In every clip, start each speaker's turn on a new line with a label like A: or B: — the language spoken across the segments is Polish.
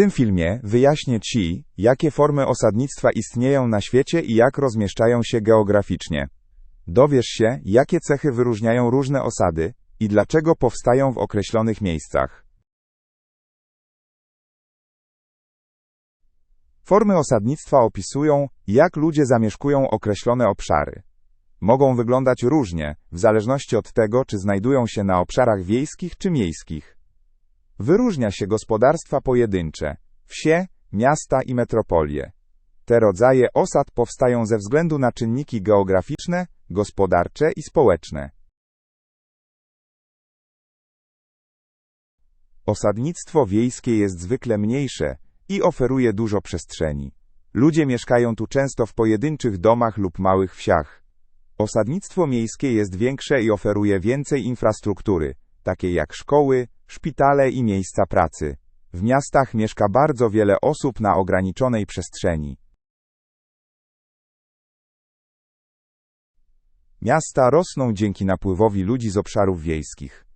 A: tym filmie wyjaśnię Ci, jakie formy osadnictwa istnieją na świecie i jak rozmieszczają się geograficznie. Dowiesz się, jakie cechy wyróżniają różne osady i dlaczego powstają w określonych miejscach. Formy osadnictwa opisują, jak ludzie zamieszkują określone obszary. Mogą wyglądać różnie, w zależności od tego, czy znajdują się na obszarach wiejskich czy miejskich. Wyróżnia się gospodarstwa pojedyncze, wsie, miasta i metropolie. Te rodzaje osad powstają ze względu na czynniki geograficzne, gospodarcze i społeczne. Osadnictwo wiejskie jest zwykle mniejsze i oferuje dużo przestrzeni. Ludzie mieszkają tu często w pojedynczych domach lub małych wsiach. Osadnictwo miejskie jest większe i oferuje więcej infrastruktury, takiej jak szkoły, szpitale i miejsca pracy. W miastach mieszka bardzo wiele osób na ograniczonej przestrzeni. Miasta rosną dzięki napływowi ludzi z obszarów wiejskich.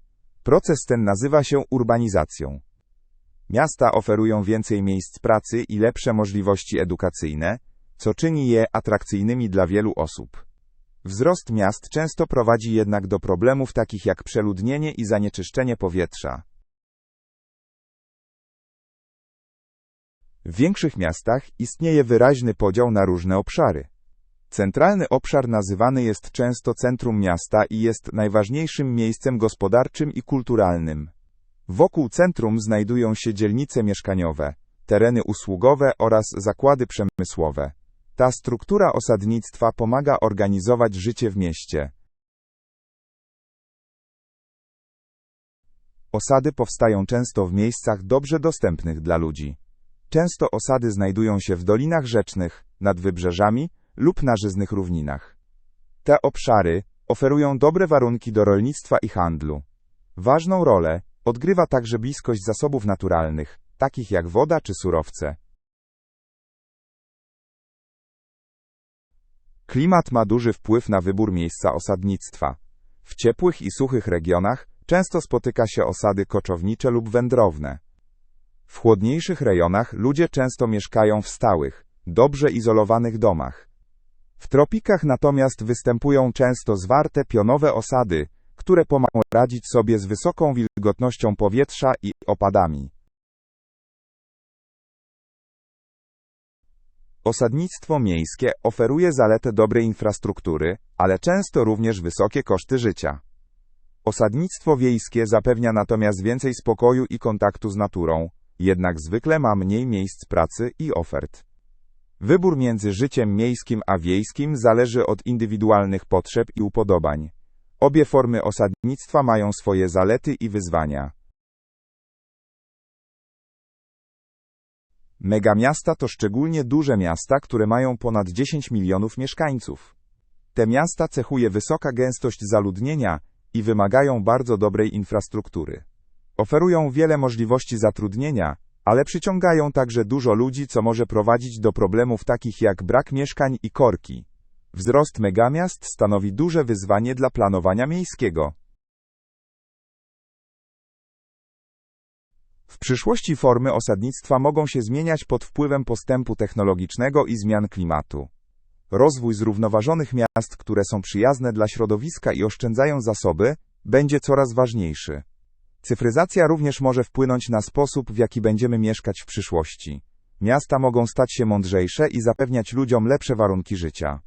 A: Proces ten nazywa się urbanizacją. Miasta oferują więcej miejsc pracy i lepsze możliwości edukacyjne, co czyni je atrakcyjnymi dla wielu osób. Wzrost miast często prowadzi jednak do problemów takich jak przeludnienie i zanieczyszczenie powietrza. W większych miastach istnieje wyraźny podział na różne obszary. Centralny obszar nazywany jest często centrum miasta i jest najważniejszym miejscem gospodarczym i kulturalnym. Wokół centrum znajdują się dzielnice mieszkaniowe, tereny usługowe oraz zakłady przemysłowe. Ta struktura osadnictwa pomaga organizować życie w mieście. Osady powstają często w miejscach dobrze dostępnych dla ludzi. Często osady znajdują się w dolinach rzecznych, nad wybrzeżami lub na żyznych równinach. Te obszary oferują dobre warunki do rolnictwa i handlu. Ważną rolę odgrywa także bliskość zasobów naturalnych, takich jak woda czy surowce. Klimat ma duży wpływ na wybór miejsca osadnictwa. W ciepłych i suchych regionach często spotyka się osady koczownicze lub wędrowne. W chłodniejszych rejonach ludzie często mieszkają w stałych, dobrze izolowanych domach. W tropikach natomiast występują często zwarte pionowe osady, które pomagają radzić sobie z wysoką wilgotnością powietrza i opadami. Osadnictwo miejskie oferuje zaletę dobrej infrastruktury, ale często również wysokie koszty życia. Osadnictwo wiejskie zapewnia natomiast więcej spokoju i kontaktu z naturą, jednak zwykle ma mniej miejsc pracy i ofert. Wybór między życiem miejskim a wiejskim zależy od indywidualnych potrzeb i upodobań. Obie formy osadnictwa mają swoje zalety i wyzwania. Megamiasta to szczególnie duże miasta, które mają ponad 10 milionów mieszkańców. Te miasta cechuje wysoka gęstość zaludnienia i wymagają bardzo dobrej infrastruktury. Oferują wiele możliwości zatrudnienia, ale przyciągają także dużo ludzi, co może prowadzić do problemów takich jak brak mieszkań i korki. Wzrost megamiast stanowi duże wyzwanie dla planowania miejskiego. Przyszłości formy osadnictwa mogą się zmieniać pod wpływem postępu technologicznego i zmian klimatu. Rozwój zrównoważonych miast, które są przyjazne dla środowiska i oszczędzają zasoby, będzie coraz ważniejszy. Cyfryzacja również może wpłynąć na sposób, w jaki będziemy mieszkać w przyszłości. Miasta mogą stać się mądrzejsze i zapewniać ludziom lepsze warunki życia.